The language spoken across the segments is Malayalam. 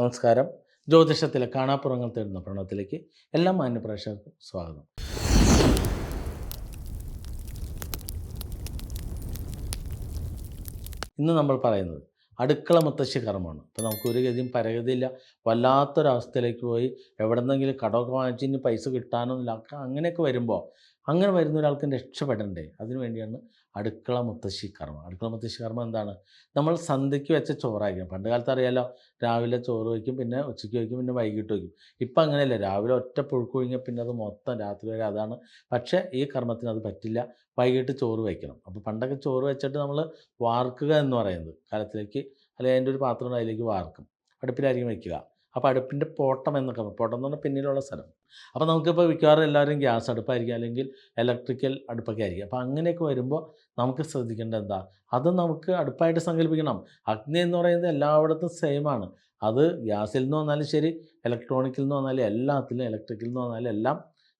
നമസ്കാരം. ജ്യോതിഷത്തിലെ കാണാപ്പുറങ്ങൾ തേടുന്ന പ്രണവത്തിലേക്ക് എല്ലാ മാന്യപ്രേക്ഷകർക്കും സ്വാഗതം. ഇന്ന് നമ്മൾ പറയുന്നത് അടുക്കള മുത്തശ്ശി കർമ്മമാണ്. അപ്പോൾ നമുക്ക് ഒരു ഗതിയും പരഗതിയില്ല. വല്ലാത്തൊരവസ്ഥയിലേക്ക് പോയി. എവിടെന്നെങ്കിലും കടമൊക്കെ വാങ്ങിച്ച് പൈസ കിട്ടാനൊന്നുമില്ല. അങ്ങനെയൊക്കെ വരുമ്പോൾ അങ്ങനെ വരുന്ന ഒരാൾക്ക് രക്ഷപ്പെടണ്ടേ? അതിനു വേണ്ടിയാണ് അടുക്കള മുത്തശ്ശി കർമ്മ. അടുക്കള മുത്തശ്ശി കർമ്മം എന്താണ്? നമ്മൾ സന്ധ്യയ്ക്ക് വെച്ച ചോറായിരിക്കും പണ്ട് കാലത്ത് അറിയാലോ രാവിലെ ചോറ് വയ്ക്കും പിന്നെ ഉച്ചയ്ക്ക് വയ്ക്കും പിന്നെ വൈകിട്ട് വയ്ക്കും. ഇപ്പം അങ്ങനെയല്ല. രാവിലെ ഒറ്റ പുഴുക്ക് കഴിഞ്ഞാൽ പിന്നെ അത് മൊത്തം രാത്രി വരെ അതാണ്. പക്ഷേ ഈ കർമ്മത്തിന് അത് പറ്റില്ല. വൈകിട്ട് ചോറ് വയ്ക്കണം. അപ്പോൾ പണ്ടൊക്കെ ചോറ് വെച്ചിട്ട് നമ്മൾ വാർക്കുക എന്ന് പറയുന്നത്. കലത്തിലേക്ക് അല്ലെങ്കിൽ അതിന്റെ ഒരു പാത്രം അതിലേക്ക് വാർക്കും. അടുപ്പിലായിരിക്കും വയ്ക്കുക. അപ്പോൾ അടുപ്പിന്റെ പോട്ടം എന്നൊക്കെ പോട്ടം എന്ന് പറഞ്ഞാൽ പിന്നിലുള്ള സ്ഥലം. അപ്പോൾ നമുക്കിപ്പോൾ മിക്കവാറും എല്ലാവരും ഗ്യാസ് അടുപ്പായിരിക്കും അല്ലെങ്കിൽ ഇലക്ട്രിക്കൽ അടുപ്പൊക്കെ ആയിരിക്കും. അപ്പോൾ അങ്ങനെയൊക്കെ വരുമ്പോൾ നമുക്ക് ശ്രദ്ധിക്കേണ്ടത് എന്താ? അത് നമുക്ക് അടുപ്പായിട്ട് സങ്കല്പിക്കണം. അഗ്നി എന്ന് പറയുന്നത് എല്ലായിടത്തും സെയിമാണ് അത് ഗ്യാസിൽ നിന്ന് വന്നാലും ശരി ഇലക്ട്രോണിക്കിൽ നിന്ന് വന്നാലും എല്ലാത്തിലും ഇലക്ട്രിക്കിൽ നിന്ന് വന്നാലും എല്ലാം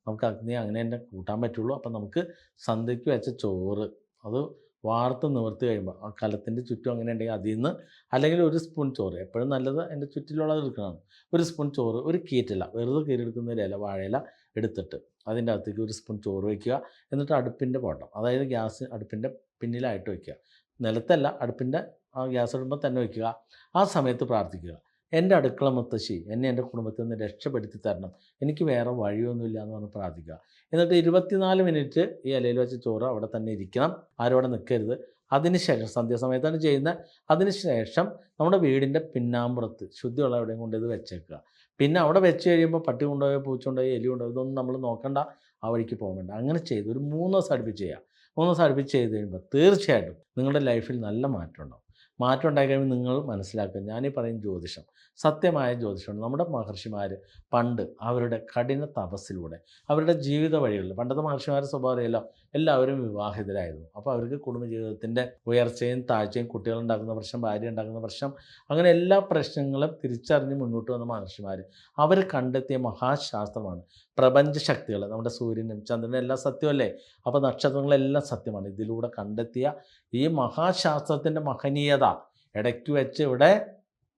നമുക്ക് അഗ്നി അങ്ങനെ തന്നെ കൂട്ടാൻ പറ്റുള്ളൂ. അപ്പം നമുക്ക് സന്ധ്യയ്ക്ക് വെച്ച ചോറ്. അത് വാർത്ത് നിവർത്തി കഴിയുമ്പോൾ ആ കലത്തിന്റെ ചുറ്റും അങ്ങനെ ഉണ്ടെങ്കിൽ അതിൽ നിന്ന് അല്ലെങ്കിൽ ഒരു സ്പൂൺ ചോറ് എപ്പോഴും നല്ലത് എന്റെ ചുറ്റിലുള്ളത് എടുക്കണം. ഒരു സ്പൂൺ ചോറ് ഒരു കീറ്റില വെറുതെ കീറിയെടുക്കുന്ന ഒരു ഇല വാഴയില എടുത്തിട്ട് അതിന്റെ അകത്തേക്ക് ഒരു സ്പൂൺ ചോറ് വയ്ക്കുക. എന്നിട്ട് അടുപ്പിന്റെ പോട്ടം അതായത് ഗ്യാസ് അടുപ്പിന്റെ പിന്നിലായിട്ട് വയ്ക്കുക. നിലത്തല്ല അടുപ്പിന്റെ ആ ഗ്യാസ് ഇടുമ്പോൾ തന്നെ വയ്ക്കുക. ആ സമയത്ത് പ്രാർത്ഥിക്കുക. എന്റെ അടുക്കള മുത്തശ്ശി എന്നെ എന്റെ കുടുംബത്തിൽ നിന്ന് രക്ഷപ്പെടുത്തി തരണം. എനിക്ക് വേറെ വഴിയൊന്നുമില്ല എന്ന് പറഞ്ഞ് പ്രാർത്ഥിക്കുക. എന്നിട്ട് ഇരുപത്തിനാല് മിനിറ്റ് ഈ ഇലയിൽ വെച്ച ചോറ് അവിടെ തന്നെ ഇരിക്കണം. ആരും അവിടെ നിൽക്കരുത്. അതിനുശേഷം സന്ധ്യാസമയത്താണ് ചെയ്യുന്നത്. അതിനുശേഷം നമ്മുടെ വീടിന്റെ പിന്നാമ്പുറത്ത് ശുദ്ധിയുള്ള എവിടെയും കൊണ്ട് ഇത് വെച്ചേക്കുക. പിന്നെ അവിടെ വെച്ച് കഴിയുമ്പോൾ പട്ടി കൊണ്ടുപോയോ പൂച്ച കൊണ്ടുപോയോ എലി കൊണ്ടുപോയോ ഇതൊന്നും നമ്മൾ നോക്കണ്ട. ആ വഴിക്ക് പോകേണ്ട അങ്ങനെ ചെയ്ത് ഒരു മൂന്ന് ദിവസം അടുപ്പിച്ച് ചെയ്യുക. മൂന്ന് ദിവസം അടുപ്പിച്ച് ചെയ്ത് കഴിയുമ്പോൾ തീർച്ചയായിട്ടും നിങ്ങളുടെ ലൈഫിൽ നല്ല മാറ്റം മാറ്റം ഉണ്ടായി കഴിയുമ്പോൾ നിങ്ങൾ മനസ്സിലാക്കുക ഞാനീ പറയും ജ്യോതിഷം സത്യമായ ജ്യോതിഷമാണ്. നമ്മുടെ മഹർഷിമാർ പണ്ട് അവരുടെ കഠിന തപസ്സിലൂടെ അവരുടെ ജീവിത വഴികളിൽ പണ്ടത്തെ മഹർഷിമാരുടെ സ്വഭാവം അറിയാലോ? എല്ലാവരും വിവാഹിതരായിരുന്നു. അപ്പോൾ അവർക്ക് കുടുംബജീവിതത്തിന്റെ ഉയർച്ചയും താഴ്ചയും കുട്ടികളുണ്ടാക്കുന്ന പ്രശ്നം ഭാര്യ ഉണ്ടാക്കുന്ന പ്രശ്നം അങ്ങനെ എല്ലാ പ്രശ്നങ്ങളും തിരിച്ചറിഞ്ഞ് മുന്നോട്ട് വന്ന മഹർഷിമാർ അവർ കണ്ടെത്തിയ മഹാശാസ്ത്രമാണ് പ്രപഞ്ച ശക്തികൾ നമ്മുടെ സൂര്യനും ചന്ദ്രനും എല്ലാം സത്യമല്ലേ? അപ്പോൾ നക്ഷത്രങ്ങളെല്ലാം സത്യമാണ്. ഇതിലൂടെ കണ്ടെത്തിയ ഈ മഹാശാസ്ത്രത്തിന്റെ മഹനീയത. ഇടയ്ക്ക് വെച്ച് ഇവിടെ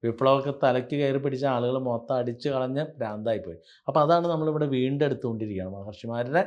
വിപ്ലവമൊക്കെ തലയ്ക്ക് കയറി പിടിച്ച ആളുകൾ മൊത്തം അടിച്ച് കളഞ്ഞ് ഭ്രാന്തായിപ്പോയി. അപ്പോൾ അതാണ് നമ്മളിവിടെ വീണ്ടെടുത്തുകൊണ്ടിരിക്കുകയാണ് മഹർഷിമാരുടെ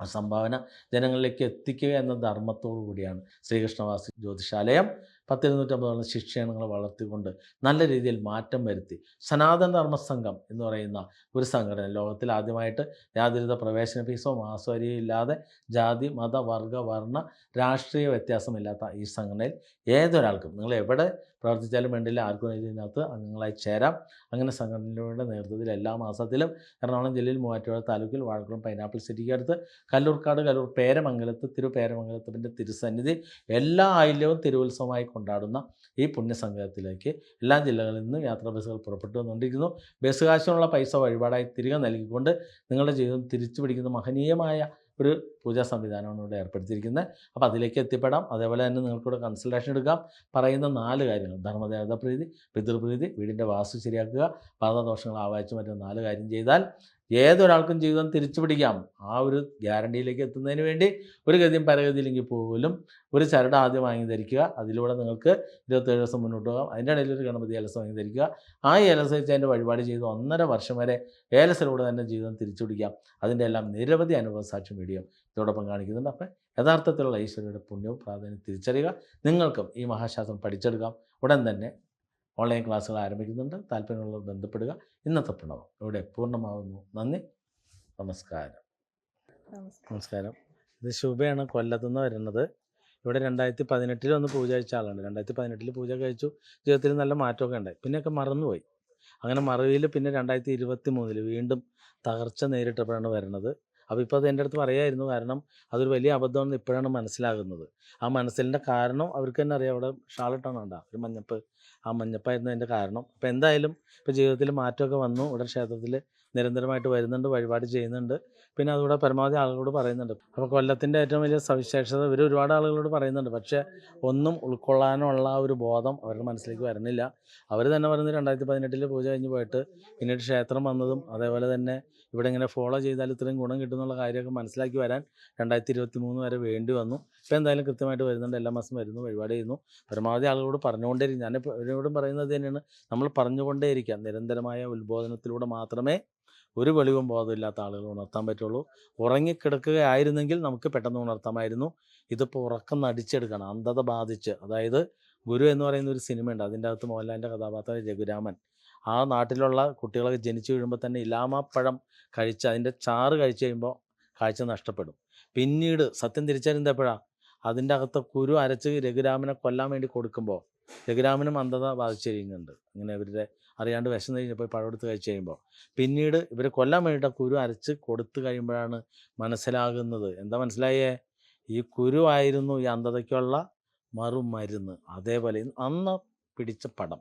ആ സംഭാവന ജനങ്ങളിലേക്ക് എത്തിക്കുക എന്ന ധർമ്മത്തോടു കൂടിയാണ് ശ്രീകൃഷ്ണവാസി ജ്യോതിഷാലയം. പത്തിരുന്നൂറ്റമ്പതോളം ശിക്ഷണങ്ങൾ വളർത്തിക്കൊണ്ട് നല്ല രീതിയിൽ മാറ്റം വരുത്തി. സനാതന ധർമ്മ സംഘം എന്ന് പറയുന്ന ഒരു സംഘടന. ലോകത്തിൽ ആദ്യമായിട്ട് യാതൊരുവിധ പ്രവേശന ഫീസോ മാസവരിയോ ഇല്ലാതെ ജാതി മത വർഗ വർണ രാഷ്ട്രീയ വ്യത്യാസമില്ലാത്ത ഈ സംഘടനയിൽ ഏതൊരാൾക്കും നിങ്ങൾ എവിടെ പ്രവർത്തിച്ചാലും വേണ്ടില്ല ആർക്കും ഇതിനകത്ത് അംഗങ്ങളായി ചേരാം. അങ്ങനെ സംഘടനയുടെ നേതൃത്വത്തിൽ എല്ലാ മാസത്തിലും എറണാകുളം ജില്ലയിൽ മൂവാറ്റുപുഴ താലൂക്കിൽ വാഴക്കുളം പൈനാപ്പിൾ സിറ്റിക്ക് അടുത്ത് കല്ലൂർക്കാട് കല്ലൂർ പേരമംഗലത്ത് തിരുപേരമംഗലത്തിന്റെ തിരുസന്നിധി. എല്ലാ ആയില്യവും തിരുവുത്സവമായി കൊണ്ടാടുന്ന ഈ പുണ്യസംഗമത്തിലേക്ക് എല്ലാ ജില്ലകളിൽ നിന്നും യാത്രാ ബസ്സുകൾ പുറപ്പെട്ടു വന്നുകൊണ്ടിരിക്കുന്നു. ബസ് കാശിനുള്ള പൈസ വഴിപാടായി തിരികെ നൽകിക്കൊണ്ട് നിങ്ങളുടെ ജീവിതം തിരിച്ചു പിടിക്കുന്ന മഹനീയമായ ഒരു പൂജാ സംവിധാനമാണ് ഇവിടെ ഏർപ്പെടുത്തിയിരിക്കുന്നത്. അപ്പോൾ അതിലേക്ക് എത്തിപ്പെടാം. അതേപോലെ തന്നെ നിങ്ങൾക്കിവിടെ കൺസൾട്ടേഷൻ എടുക്കാം. പറയുന്ന നാല് കാര്യങ്ങൾ. ധർമ്മദേവത പ്രീതി പിതൃപ്രീതി വീടിന്റെ വാസ്തു ശരിയാക്കുക പാദദോഷങ്ങൾ ആവാഴ്ച മറ്റും നാല് കാര്യം ചെയ്താൽ ഏതൊരാൾക്കും ജീവിതം തിരിച്ചു പിടിക്കാം ആ ഒരു ഗ്യാരണ്ടിയിലേക്ക് എത്തുന്നതിന് വേണ്ടി ഒരു ഗതിയും പരഗതിയിലെങ്കിൽ പോലും ഒരു ചരട് ആദ്യം വാങ്ങി ധരിക്കുക. അതിലൂടെ നിങ്ങൾക്ക് ഇരുപത്തേഴ് ദിവസം മുന്നോട്ട് പോകാം. അതിന്റെ ഇടയിൽ ഒരു ഗണപതി ഏലസ് വാങ്ങി ധരിക്കുക. ആ ഏലസ് വെച്ച് അതിന്റെ വഴിപാട് ചെയ്ത് ഒന്നര വർഷം വരെ ഏലസിലൂടെ തന്നെ ജീവിതം തിരിച്ചു പിടിക്കാം അതിന്റെ എല്ലാം നിരവധി അനുഭവ സാക്ഷ്യം വീഡിയോ ഇതോടൊപ്പം കാണിക്കുന്നുണ്ട്. അപ്പം യഥാർത്ഥത്തിലുള്ള ഈശ്വരയുടെ പുണ്യവും പ്രാധാന്യം തിരിച്ചറിയുക. നിങ്ങൾക്കും ഈ മഹാശാസ്ത്രം പഠിച്ചെടുക്കാം. ഉടൻ തന്നെ ഓൺലൈൻ ക്ലാസ്സുകൾ ആരംഭിക്കുന്നുണ്ട്. താല്പര്യമുള്ളവർ ബന്ധപ്പെടുക. ഇന്നത്തെ പ്രണവം ഇവിടെ പൂർണമാവുന്നു. നന്ദി. നമസ്കാരം. നമസ്കാരം. നമസ്കാരം. ഇത് ശുഭയാണ്. കൊല്ലത്തുനിന്ന് വരുന്നത്. ഇവിടെ രണ്ടായിരത്തി പതിനെട്ടിൽ ഒന്ന് പൂജ കഴിച്ച ആളാണ് രണ്ടായിരത്തി പതിനെട്ടിൽ പൂജ കഴിച്ചു. ജീവിതത്തിൽ നല്ല മാറ്റമൊക്കെ ഉണ്ടായി. പിന്നെയൊക്കെ മറന്നുപോയി. അങ്ങനെ മറവിയിൽ പിന്നെ രണ്ടായിരത്തി ഇരുപത്തി മൂന്നിൽ വീണ്ടും തകർച്ച നേരിട്ടപ്പോഴാണ് വരുന്നത്. അപ്പോൾ ഇപ്പോൾ അത് എന്റെ അടുത്ത് പറയായിരുന്നു. കാരണം അതൊരു വലിയ അബദ്ധമാണെന്ന് ഇപ്പോഴാണ് മനസ്സിലാകുന്നത്. ആ മനസ്സിലിന്റെ കാരണം അവർക്ക് തന്നെ അറിയാം. അവിടെ ഷാളിട്ടാണ് ഉണ്ടാ ഒരു മഞ്ഞപ്പ്. ആ മഞ്ഞപ്പായിരുന്നു അതിന്റെ കാരണം. അപ്പോൾ എന്തായാലും ഇപ്പോൾ ജീവിതത്തിൽ മാറ്റമൊക്കെ വന്നു. ഇവിടെ ക്ഷേത്രത്തിൽ നിരന്തരമായിട്ട് വരുന്നുണ്ട് വഴിപാട് ചെയ്യുന്നുണ്ട്. പിന്നെ അതുകൂടെ പരമാവധി ആളുകളോട് പറയുന്നുണ്ട്. അപ്പോൾ കൊല്ലത്തിന്റെ ഏറ്റവും വലിയ സവിശേഷത ഇവർ ഒരുപാട് ആളുകളോട് പറയുന്നുണ്ട്. പക്ഷേ ഒന്നും ഉൾക്കൊള്ളാനുള്ള ഒരു ബോധം അവരുടെ മനസ്സിലേക്ക് വരുന്നില്ല. അവർ തന്നെ പറയുന്നത് രണ്ടായിരത്തി പതിനെട്ടിൽ പൂജ കഴിഞ്ഞ് പോയിട്ട് പിന്നീട് ക്ഷേത്രം വന്നതും അതേപോലെ തന്നെ ഇവിടെ ഇങ്ങനെ ഫോളോ ചെയ്താൽ ഇത്രയും ഗുണം കിട്ടുന്നുള്ള കാര്യമൊക്കെ മനസ്സിലാക്കി വരാൻ രണ്ടായിരത്തി ഇരുപത്തി മൂന്ന് വരെ വേണ്ടി വന്നു. ഇപ്പോൾ എന്തായാലും കൃത്യമായിട്ട് വരുന്നുണ്ട്. എല്ലാ മാസം വരുന്നു വഴിപാട് ചെയ്യുന്നു. പരമാവധി ആളുകളോട് പറഞ്ഞുകൊണ്ടേ ഞാനിപ്പോൾ ഇവരോടും പറയുന്നത് തന്നെയാണ്. നമ്മൾ പറഞ്ഞുകൊണ്ടേയിരിക്കുക നിരന്തരമായ ഉത്ബോധനത്തിലൂടെ മാത്രമേ ഒരു വെളിവും ബോധമില്ലാത്ത ആളുകൾ ഉണർത്താൻ പറ്റുള്ളൂ. ഉറങ്ങിക്കിടക്കുകയായിരുന്നെങ്കിൽ നമുക്ക് പെട്ടെന്ന് ഉണർത്താമായിരുന്നു. ഇതിപ്പോൾ ഉറക്കം നടിച്ചെടുക്കണം. അന്ധത ബാധിച്ച്. അതായത് ഗുരു എന്ന് പറയുന്ന ഒരു സിനിമയുണ്ട്. അതിന്റെ അകത്ത് മോഹൻലാലിന്റെ കഥാപാത്രം രഘുരാമൻ. ആ നാട്ടിലുള്ള കുട്ടികളൊക്കെ ജനിച്ചു വീഴുമ്പോൾ തന്നെ ഇലാമാപ്പഴം കഴിച്ച് അതിന്റെ ചാറ് കഴിച്ചു കഴിയുമ്പോൾ കാഴ്ച നഷ്ടപ്പെടും. പിന്നീട് സത്യം തിരിച്ചറിയുന്നത് എപ്പോഴാണ് അതിന്റെ അകത്ത് കുരു അരച്ച് രഘുരാമനെ കൊല്ലാൻ വേണ്ടി കൊടുക്കുമ്പോൾ രഘുരാമനും അന്ധത ബാധിച്ചിരിക്കുന്നുണ്ട്. അങ്ങനെ ഇവരുടെ അറിയാണ്ട് വിശന്ന് കഴിഞ്ഞപ്പോൾ ഈ പഴം എടുത്ത് കഴിച്ച് കഴിയുമ്പോൾ പിന്നീട് ഇവരെ കൊല്ലാൻ വേണ്ടിയിട്ട് കുരു അരച്ച് കൊടുത്തു കഴിയുമ്പോഴാണ് മനസ്സിലാകുന്നത്. എന്താ മനസ്സിലായേ? ഈ കുരു ആയിരുന്നു ഈ അന്ധതയ്ക്കുള്ള മറുമരുന്ന്. അതേപോലെ അന്ന് പിടിച്ച പടം.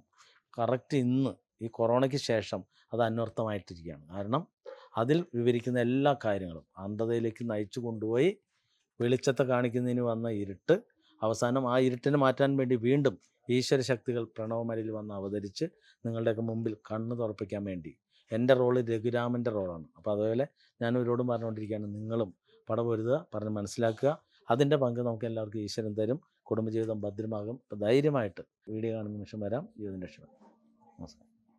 കറക്റ്റ് ഇന്ന് ഈ കൊറോണയ്ക്ക് ശേഷം അത് അന്വർത്ഥമായിട്ടിരിക്കുകയാണ്. കാരണം അതിൽ വിവരിക്കുന്ന എല്ലാ കാര്യങ്ങളും അന്ധതയിലേക്ക് നയിച്ചു കൊണ്ടുപോയി വെളിച്ചത്തെ കാണിക്കുന്നതിന് വന്ന ഇരുട്ട് അവസാനം ആ ഇരുട്ടിനെ മാറ്റാൻ വേണ്ടി വീണ്ടും ഈശ്വര ശക്തികൾ പ്രണവമരിൽ വന്ന് അവതരിച്ച് നിങ്ങളുടെയൊക്കെ മുമ്പിൽ കണ്ണ് തുറപ്പിക്കാൻ വേണ്ടി. എന്റെ റോൾ രഘുരാമന്റെ റോളാണ്. അപ്പോൾ അതുപോലെ ഞാൻ ഇവരോടും പറഞ്ഞുകൊണ്ടിരിക്കുകയാണ്. നിങ്ങളും പടം പൊരുതുക പറഞ്ഞ് മനസ്സിലാക്കുക. അതിന്റെ പങ്ക് നമുക്ക് എല്ലാവർക്കും ഈശ്വരൻ തരും. കുടുംബജീവിതം ഭദ്രമാകും. അപ്പോൾ ധൈര്യമായിട്ട് വീഡിയോ കാണുന്ന നിമിഷം വരാം. ജീവിതം രക്ഷപ്പെടും നമസ്കാരം.